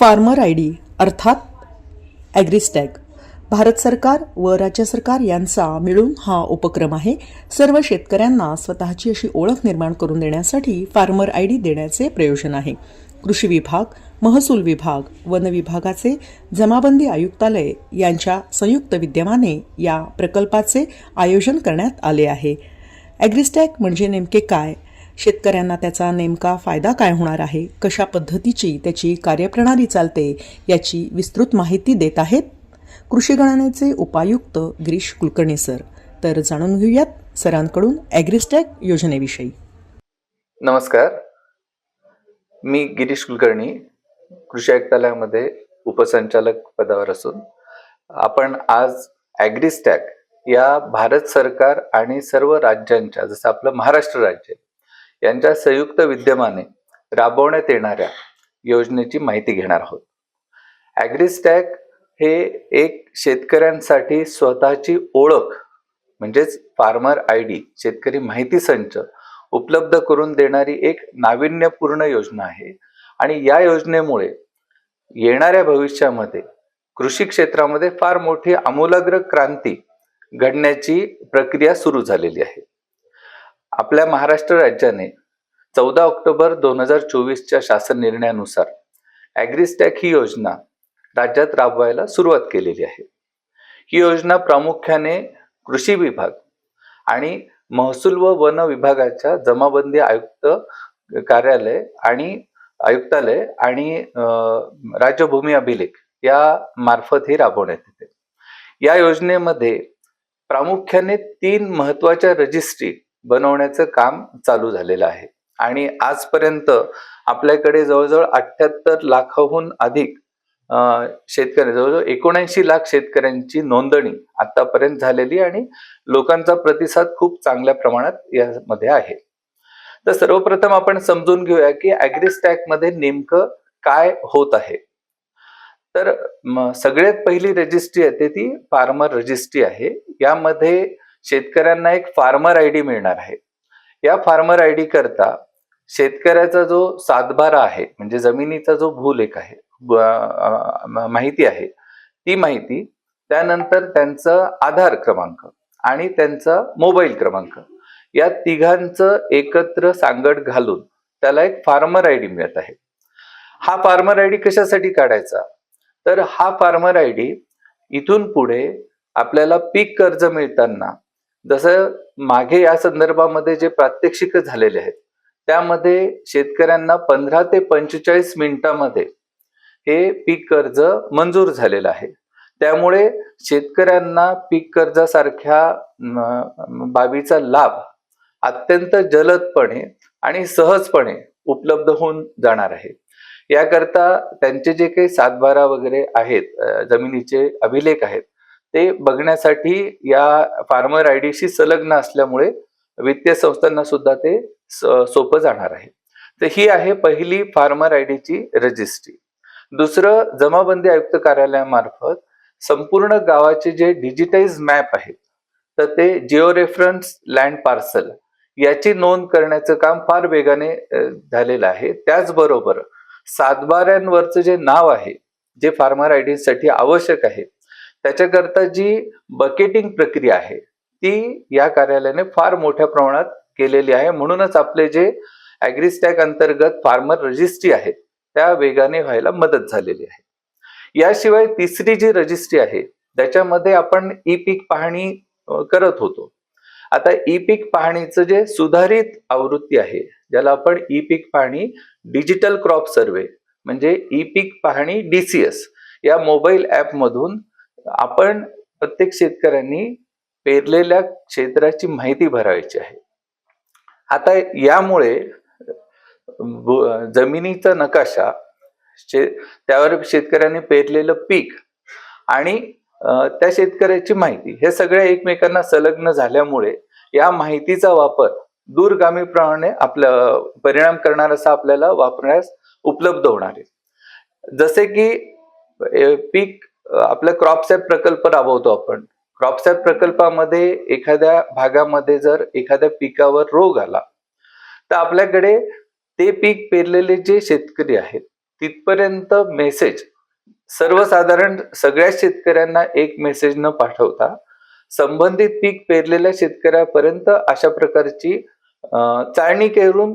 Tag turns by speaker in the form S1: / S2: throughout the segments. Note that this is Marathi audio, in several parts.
S1: फार्मर आय डी अर्थात ॲग्रिस्टॅग. भारत सरकार व राज्य सरकार यांचा मिळून हा उपक्रम आहे. सर्व शेतकऱ्यांना स्वतःची अशी ओळख निर्माण करून देण्यासाठी फार्मर आय डी देण्याचे प्रयोजन आहे. कृषी विभाग महसूल विभाग वन विभागाचे जमाबंदी आयुक्तालय यांच्या संयुक्त विद्यमाने या प्रकल्पाचे आयोजन करण्यात आले आहे. ॲग्रिस्टॅग म्हणजे नेमके काय? शेतकऱ्यांना त्याचा नेमका फायदा काय होणार आहे? कशा पद्धतीची त्याची कार्यप्रणाली चालते? याची विस्तृत माहिती देत आहेत कृषी गणनेचे उपायुक्त गिरीश कुलकर्णी सर. तर जाणून घेऊयात सरांकडून ॲग्रिस्टॅक योजनेविषयी.
S2: नमस्कार. मी गिरीश कुलकर्णी कृषी आयुक्तालयामध्ये उपसंचालक पदावर असून आपण आज ॲग्रिस्टॅक या भारत सरकार आणि सर्व राज्यांच्या जसं आपलं महाराष्ट्र राज्य यांच्या संयुक्त विद्यमाने राबवण्यात येणाऱ्या योजनेची माहिती घेणार आहोत. ॲग्रिस्टॅक हे एक शेतकऱ्यांसाठी स्वतःची ओळख म्हणजेच फार्मर आय डी शेतकरी माहिती संच उपलब्ध करून देणारी एक नाविन्यपूर्ण योजना आहे. आणि या योजनेमुळे येणाऱ्या भविष्यामध्ये कृषी क्षेत्रामध्ये फार मोठी आमूलाग्र क्रांती घडण्याची प्रक्रिया सुरू झालेली आहे. आपल्या महाराष्ट्र राज्याने चौदा ऑक्टोबर दोन हजार चोवीसच्या शासन निर्णयानुसार ॲग्रिस्टॅक ही योजना राज्यात राबवायला सुरुवात केलेली आहे. ही योजना प्रामुख्याने कृषी विभाग आणि महसूल व वन विभागाच्या जमाबंदी आयुक्त कार्यालय आणि आयुक्तालय आणि राज्यभूमी राज्य भूमी अभिलेख या मार्फत ही राबवण्यात येते. या योजनेमध्ये प्रामुख्याने तीन महत्त्वाच्या रजिस्ट्री बनवण्याचं काम चालू झालेलं आहे. आणि आजपर्यंत आपल्याकडे जवळजवळ अठ्याहत्तर लाखाहून अधिक शेतकरी जवळजवळ एकोणऐंशी लाख शेतकऱ्यांची नोंदणी आतापर्यंत झालेली आणि लोकांचा प्रतिसाद खूप चांगल्या प्रमाणात यामध्ये आहे. तर सर्वप्रथम आपण समजून घेऊया की ॲग्रिस्टॅकमध्ये नेमकं काय होत आहे. तर सगळ्यात पहिली रजिस्ट्री आहे ती फार्मर रजिस्ट्री आहे. यामध्ये शेतकऱ्यांना एक फार्मर आय डी मिळणार आहे. या फार्मर आय डी करता शेतकऱ्याचा जो सातबारा आहे म्हणजे जमिनीचा जो भूलेख आहे माहिती आहे ती माहिती त्यानंतर त्यांचं आधार क्रमांक आणि त्यांचा मोबाईल क्रमांक या तिघांचं एकत्र सांगड घालून त्याला एक फार्मर आय डी मिळत आहे. हा फार्मर आय डी कशासाठी काढायचा? तर हा फार्मर आय डी इथून पुढे आपल्याला पीक कर्ज मिळताना जसं मागे या संदर्भामध्ये जे प्रात्यक्षिक झालेले आहेत त्यामध्ये शेतकऱ्यांना पंधरा ते पंचेचाळीस मिनिटामध्ये हे पीक कर्ज मंजूर झालेलं आहे. त्यामुळे शेतकऱ्यांना पीक कर्जासारख्या बाबीचा लाभ अत्यंत जलदपणे आणि सहजपणे उपलब्ध होऊन जाणार आहे. याकरता त्यांचे जे काही सातबारा वगैरे आहेत जमिनीचे अभिलेख आहेत ते बघण्यासाठी या फार्मर आय डीशी संलग्न असल्यामुळे वित्तीय संस्थांना सुद्धा ते सोपं जाणार आहे. तर ही आहे पहिली फार्मर आय डीची रजिस्ट्री दुसरं जमाबंदी आयुक्त कार्यालयामार्फत संपूर्ण गावाचे जे डिजिटाइज मॅप आहेत तर ते जिओ रेफरन्स लँड पार्सल याची नोंद करण्याचं काम फार वेगाने झालेलं आहे. त्याचबरोबर सातबाऱ्यांवरचं जे नाव आहे जे फार्मर आयसाठी आवश्यक आहे त्याच्याकरता जी बकेटिंग प्रक्रिया आहे ती या कार्यालयाने फार मोठ्या प्रमाणात केलेली आहे. म्हणूनच आपले जे ॲग्रिस्टॅक अंतर्गत फार्मर रजिस्ट्री आहेत त्या वेगाने व्हायला मदत झालेली आहे. याशिवाय तिसरी जी रजिस्ट्री आहे त्याच्यामध्ये आपण ई पीक पाहणी करत होतो. आता ई पीक पाहणीचं जे सुधारित आवृत्ती आहे ज्याला आपण ई पीक पाहणी डिजिटल क्रॉप सर्वे म्हणजे ई पीक पाहणी डीसीएस या मोबाईल ऍप मधून आपण प्रत्येक शेतकऱ्यांनी पेरलेल्या क्षेत्राची माहिती भरायची आहे. आता यामुळे जमिनीचा नकाशा शे त्यावर शेतकऱ्यांनी पेरलेलं पीक आणि त्या शेतकऱ्याची माहिती हे सगळ्या एकमेकांना संलग्न झाल्यामुळे या माहितीचा वापर दूरगामीप्रमाणे आपल्या परिणाम करणार असा आपल्याला वापरण्यास उपलब्ध होणार आहे. जसे की पीक आपला क्रॉपसॅप प्रकल्प राबवतो आपण. क्रॉपसॅप प्रकल्पामध्ये एखाद्या भागामध्ये जर एखाद्या पिकावर रोग आला तर आपल्याकडे ते पीक पेरलेले जे शेतकरी आहेत तिथपर्यंत मेसेज सर्वसाधारण सगळ्या शेतकऱ्यांना एक मेसेज न पाठवता संबंधित पीक पेरलेल्या शेतकऱ्यापर्यंत अशा प्रकारची चाळणी करून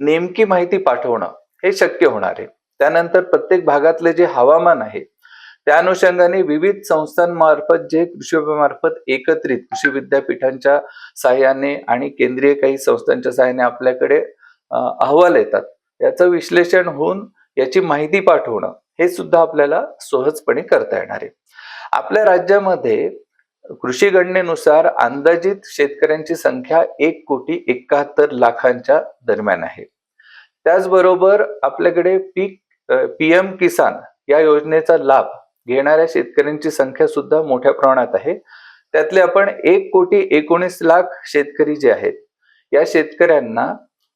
S2: नेमकी माहिती पाठवणं हे शक्य होणार आहे. त्यानंतर प्रत्येक भागातले जे हवामान आहे त्या अनुषंगाने विविध संस्थांमार्फत जे कृषी एकत्रित कृषी विद्यापीठांच्या सहाय्याने आणि केंद्रीय काही संस्थांच्या सहाय्याने आपल्याकडे अहवाल येतात. याचं विश्लेषण होऊन याची माहिती पाठवणं हे सुद्धा आपल्याला सहजपणे करता येणार आहे. आपल्या राज्यामध्ये कृषी गणनेनुसार अंदाजित शेतकऱ्यांची संख्या एक कोटी एकाहत्तर लाखांच्या दरम्यान आहे. त्याचबरोबर आपल्याकडे पीक पीएम किसान या योजनेचा लाभ घेणाऱ्या शेतकऱ्यांची संख्या सुद्धा मोठ्या प्रमाणात आहे. त्यातले आपण एक कोटी एकोणीस लाख शेतकरी जे आहेत या शेतकऱ्यांना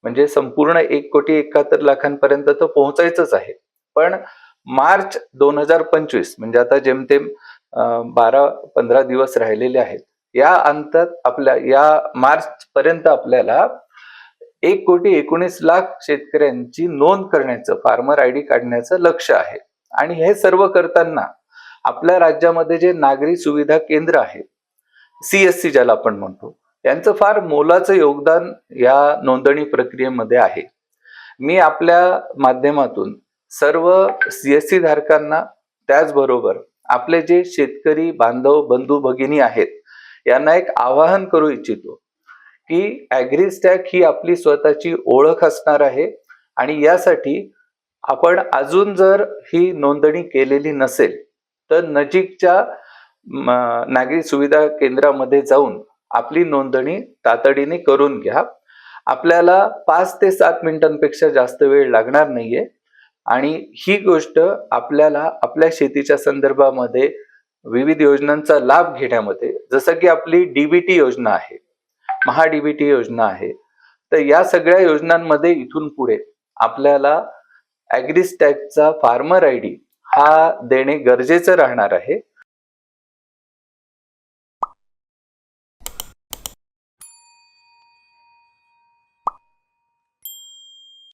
S2: म्हणजे संपूर्ण एक कोटी एकाहत्तर लाखांपर्यंत तर पोहोचायचंच आहे. पण मार्च दोन हजार पंचवीस म्हणजे आता जेमतेम बारा पंधरा दिवस राहिलेले आहेत. या अंतात आपल्या या मार्च पर्यंत आपल्याला एक कोटी एकोणीस लाख शेतकऱ्यांची नोंद करण्याचं फार्मर आय डी काढण्याचं लक्ष आहे. आणि हे सर्व करताना आपल्या राज्यामध्ये जे नागरी सुविधा केंद्र आहेत सीएससी ज्याला आपण म्हणतो यांचं फार मोलाचं योगदान या नोंदणी प्रक्रियेमध्ये आहे. मी आपल्या माध्यमातून सर्व सीएससी धारकांना त्याचबरोबर आपले जे शेतकरी बांधव बंधू भगिनी आहेत यांना एक आवाहन करू इच्छितो की ऍग्रीस्टॅक ही आपली स्वतःची ओळख असणार आहे आणि यासाठी आपण अजून जर ही नोंदणी केलेली नसेल तर नजीकच्या नागरी सुविधा केंद्रामध्ये जाऊन आपली नोंदणी तातडीने करून घ्या. आपल्याला पाच ते सात मिनिटांपेक्षा जास्त वेळ लागणार नाहीये आणि ही गोष्ट आपल्याला आपल्या शेतीच्या संदर्भामध्ये विविध योजनांचा लाभ घेण्यामध्ये जसं की आपली डीबीटी योजना आहे महा डीबीटी योजना आहे तर या सगळ्या योजनांमध्ये इथून पुढे आपल्याला ऍग्रीस्टॅकचा फार्मर आय डी हा देणे गरजेचं राहणार आहे.